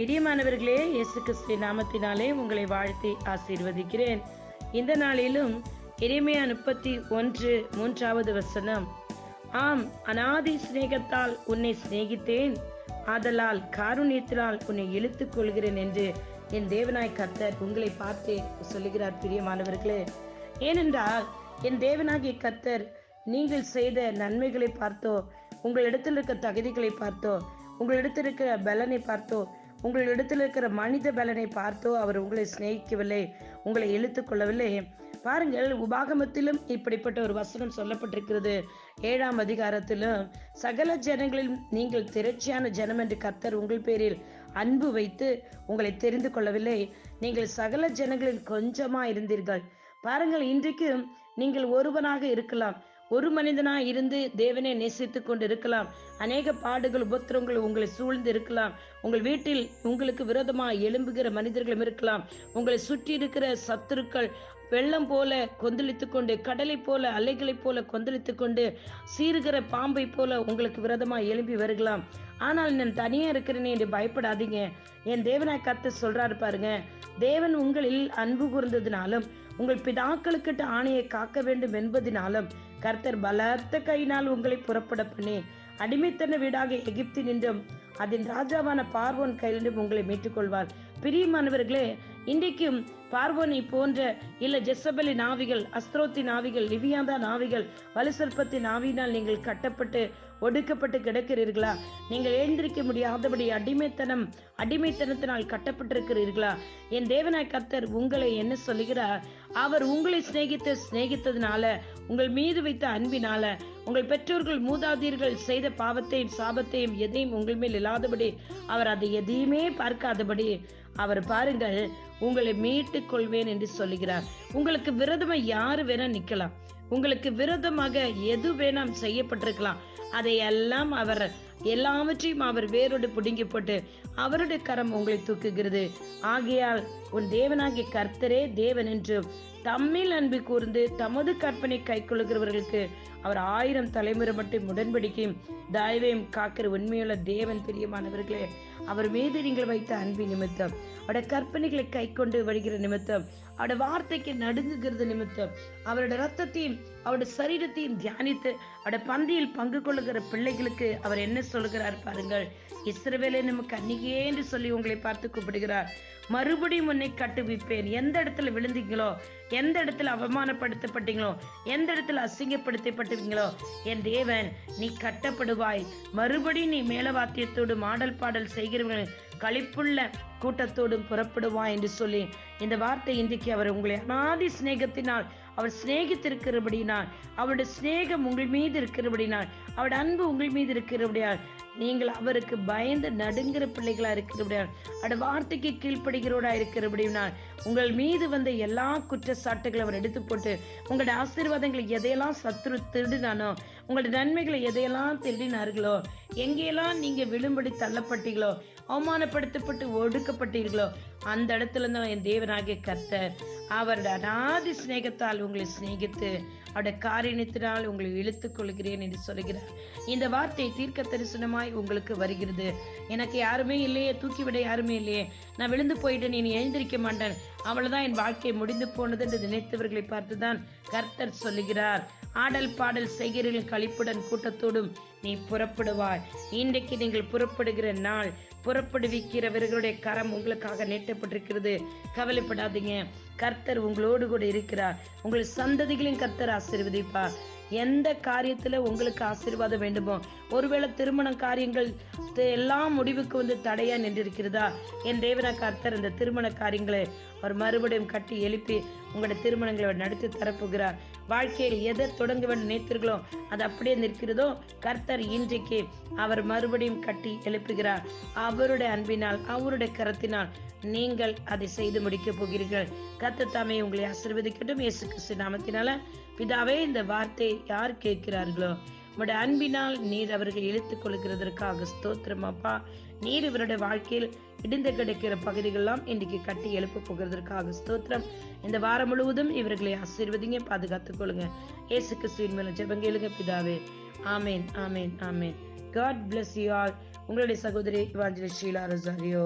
பிரியமானவர்களே இயேசு கிறிஸ்து நாமத்தினாலே உங்களை வாழ்த்தி ஆசீர்வதிக்கிறேன். இந்த நாளிலும் இறைமையா முப்பத்தி ஒன்று மூன்றாவது வசனம் ஆம் அனாதி சிநேகத்தால் உன்னை சிநேகித்தேன். ஆதலால் காருண்யத்தினால் உன்னை இழுத்துக் கொள்கிறேன் என்று என் தேவனாய் கர்த்தர் உங்களை பார்த்து சொல்லுகிறார் பிரியமானவர்களே. ஏனென்றால் என் தேவனாகிய கர்த்தர் நீங்கள் செய்த நன்மைகளை பார்த்தோ உங்களிடத்தில் இருக்க தகுதிகளை பார்த்தோ உங்களிடத்தில் இருக்கிற பலனை பார்த்தோ உங்களிடத்தில் இருக்கிற மனித பலனை பார்த்தோ அவர் உங்களை சிநேகிக்கவில்லை உங்களை இழுத்து கொள்ளவில்லை. பாருங்கள் உபாகமத்திலும் இப்படிப்பட்ட ஒரு வசனம் சொல்லப்பட்டிருக்கிறது. ஏழாம் அதிகாரத்திலும் சகல ஜனங்களில் நீங்கள் திரட்சியான ஜனம் என்று கர்த்தர் உங்கள் பேரில் அன்பு வைத்து உங்களை தெரிந்து கொள்ளவில்லை. நீங்கள் சகல ஜனங்களில் கொஞ்சமா இருந்தீர்கள் பாருங்கள் இன்றைக்கு நீங்கள் ஒருவனாக இருக்கலாம். ஒரு மனிதனா இருந்து தேவனை நேசித்துக் கொண்டு இருக்கலாம் அநேக பாடுகள் உபத்திரங்கள் உங்களை சூழ்ந்து இருக்கலாம். உங்கள் வீட்டில் உங்களுக்கு விரோதமாக எழும்புகிற மனிதர்களும் இருக்கலாம். உங்களை சுற்றி இருக்கிற சத்துருக்கள் வெள்ளம் போல கொந்தளித்துக் கொண்டு கடலை போல அலைகளை போல கொந்தளித்துக் கொண்டு சீருகிற பாம்பை போல உங்களுக்கு விரதமாக எழும்பி வருகலாம். ஆனால் நான் தனியா இருக்கிறேனே என்று பயப்படாதீங்க. என் தேவனாய் கத்த சொல்றாரு பாருங்க தேவன் உங்களில் அன்பு கூர்ந்ததினாலும் உங்கள் பிதாக்களுக்கிட்ட ஆணையை காக்க வேண்டும் என்பதினாலும் கர்த்தர் பலத்த கையினால் உங்களை புறப்பட பண்ணி அடிமைத்தன வீடாக எகிப்தி நின்றும். அதன் ராஜாவான பார்வோன் கையிலிருந்து உங்களை மீட்டுக்கொள்வார். பிரியமானவர்களே இன்றைக்கும் பார்வோனை போன்ற இல்ல ஜெசபலி நாவிகள் அஸ்திரோத்தின் நாவிகள் லிவியாந்தா நாவிகள் வலுசற்பத்தி நாவினால் நீங்கள் கட்டப்பட்டு ஒடுக்கப்பட்டு கிடக்கிறீர்களா? நீங்கள் எழுந்திருக்க முடியாதபடி அடிமைத்தனம் அடிமைத்தனத்தினால் கட்டப்பட்டிருக்கிறீர்களா? என் தேவனாய் கர்த்தர் உங்களை என்ன சொல்லுகிறார்? அவர் உங்களை சிநேகித்து சிநேகித்ததுனால உங்கள் மீது வைத்த அன்பினால உங்கள் பெற்றோர்கள் மூதாதீர்கள் செய்த பாவத்தையும் சாபத்தையும் எதையும் உங்கள் மேல் இல்லாதபடி அவர் அதை எதையுமே பார்க்காதபடி அவர் பாருங்கள் உங்களை மீட்டுக் கொள்வேன் என்று சொல்லுகிறார். உங்களுக்கு விரதமா யாரு வேணா நிக்கலாம். உங்களுக்கு விரதமாக எது வேணாம் செய்யப்பட்டிருக்கலாம். அதையெல்லாம் அவர் எல்லாவற்றையும் அவர் வேரோடு பிடுங்கி போட்டு அவருடைய கரம் உங்களை தூக்குகிறது. ஆகையால் உன் தேவனாகிய கர்த்தரே தேவன் என்று தம்மில் அன்பு கூர்ந்து தமது கற்பனை கை கொள்கிறவர்களுக்கு அவர் ஆயிரம் தலைமுறை மட்டும் உடன்படிக்கையும் தயவையும் காக்கிற உண்மையுள்ள தேவன் பிரியமானவர்களே அவர் மீது நீங்கள் வைத்த அன்பு நிமித்தம் அவருடைய கற்பனைகளை கை கொண்டு வருகிற நிமித்தம் அவருடைய வார்த்தைக்கு நடுங்குகிறது நிமித்தம் அவருடைய ரத்தத்தையும் அவருடைய சரீரத்தையும் தியானித்து அவருடைய பந்தியில் பங்கு கொள்ளுகிற பிள்ளைகளுக்கு அவர் என்ன சொல்கிறார் பாருங்கள். இஸ்ரவேலை நமக்கு அன்னிகே என்று சொல்லி உங்களை பார்த்து கூப்பிடுகிறார். மறுபடியும் உன்னை கட்டுவிப்பேன். எந்த இடத்துல விழுந்தீங்களோ எந்த இடத்துல அவமானப்படுத்தப்பட்டீங்களோ எந்த இடத்துல அசிங்கப்படுத்தப்பட்டீங்களோ என் தேவன் நீ கட்டப்படுவாய். மறுபடியும் நீ மேலவாத்தியத்தோடு மாடல் பாடல் செய்கிறவர்கள் களிப்புள்ள கூட்டத்தோடும் புறப்படுவாய் என்று சொல்லி இந்த வார்த்தை இன்றைக்கு அவர் உங்களை அனாதி சிநேகத்தினால் அவர் சிநேகித்திருக்கிறபடினால் அவருடைய சிநேகம் உங்கள் மீது இருக்கிறபடினால் அவருடைய அன்பு உங்கள் மீது இருக்கிறபடியால் நீங்கள் அவருக்கு பயந்து நடுங்கிற பிள்ளைகளா இருக்கிறபடியால் அவருடைய வார்த்தைக்கு கீழ்ப்படுகிறோடா இருக்கிறபடினால் உங்கள் மீது வந்த எல்லா குற்றச்சாட்டுகளை அவர் எடுத்து போட்டு உங்களுடைய ஆசீர்வாதங்களை எதையெல்லாம் சத்துரு திருடுனானோ உங்களுடைய நன்மைகளை எதையெல்லாம் திருடினார்களோ எங்கேயெல்லாம் நீங்க விழும்படி தள்ளப்பட்டீங்களோ அவமானப்படுத்தப்பட்டு ஒடுக்கப்பட்டீர்களோ அந்த இடத்துல தான் என் தேவனாகிய கர்த்தர் அவருடைய அநாதி சிநேகத்தால் உங்களை சிநேகித்து அவருடைய காரியத்தினால் உங்களை இழுத்துக் கொள்கிறேன் என்று சொல்கிறார் இந்த வார்த்தை தீர்க்க தரிசனமாய் உங்களுக்கு வருகிறது. எனக்கு யாருமே இல்லையே தூக்கிவிட யாருமே இல்லையே. நான் விழுந்து போயிட்டேன் நீ எழுந்திருக்க மாட்டேன். அவ்வளவுதான் என் வாழ்க்கை முடிந்து போனது என்று நினைத்தவர்களை பார்த்துதான் கர்த்தர் சொல்லுகிறார். ஆடல் பாடல் செய்கிறீர்கள் கழிப்புடன் கூட்டத்தோடும் நீ புறப்படுவாய். இன்றைக்கு நீங்கள் புறப்படுகிற நாள் புறப்படுவிக்கிறவர்களுடைய கரம் உங்களுக்காக நீட்டப்பட்டிருக்கிறது. கவலைப்படாதீங்க. கர்த்தர் உங்களோடு கூட இருக்கிறார். உங்கள் சந்ததிகளையும் கர்த்தர் ஆசீர்வதிப்பார். எந்த காரியத்துல உங்களுக்கு ஆசீர்வாதம் வேண்டுமோ ஒருவேளை திருமண காரியங்கள் எல்லாம் முடிவுக்கு வந்து தடையா நின்றிருக்கிறதா? என் தேவன கர்த்தர் இந்த திருமண காரியங்களை அவர் மறுபடியும் கட்டி எழுப்பி உங்களுடைய திருமணங்களை அவர் நடத்தி தரப்புகிறார். வாழ்க்கையில் எதை தொடங்க வேண்டும் நினைத்தீர்களோ அது அப்படியே நிற்கிறதோ கர்த்தர் இன்றைக்கு அவர் மறுபடியும் கட்டி எழுப்புகிறார். அவருடைய அன்பினால் அவருடைய கரத்தினால் நீங்கள் அதை செய்து முடிக்கப் போகிறீர்கள். கத்த தாமே உங்களை ஆசீர்வதிக்கட்டும். இயேசு கிறிஸ்து நாமத்தினால பிதாவே இந்த வார்த்தை யார் கேட்கிறார்களோ உங்களுடைய அன்பினால் நீர் அவர்கள் இழுத்துக் கொள்கிறதற்காக ஸ்தோத்திரம் அப்பா. நீர் இவருடைய வாழ்க்கையில் இடிந்து கிடைக்கிற பகுதிகளெல்லாம் இன்றைக்கு கட்டி எழுப்ப போகிறதற்காக ஸ்தோத்திரம். இந்த வாரம் முழுவதும் இவர்களை ஆசீர்வதிங்க பாதுகாத்துக் கொள்ளுங்க. ஏசு கிறிஸ்துவின் மேல ஜெபங்கேளுங்க பிதாவே. ஆமேன் ஆமேன் ஆமேன். காட் பிளஸ் யூ ஆல் உங்களுடைய சகோதரி வாஞ்சலி ஷீலா ரசாரியோ